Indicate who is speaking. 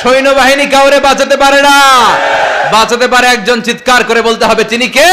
Speaker 1: সৈন্যবাহিনী কাউরে বাঁচাতে পারে না। বাঁচাতে পারে একজন চিৎকার করে বলতে হবে তিনি কে?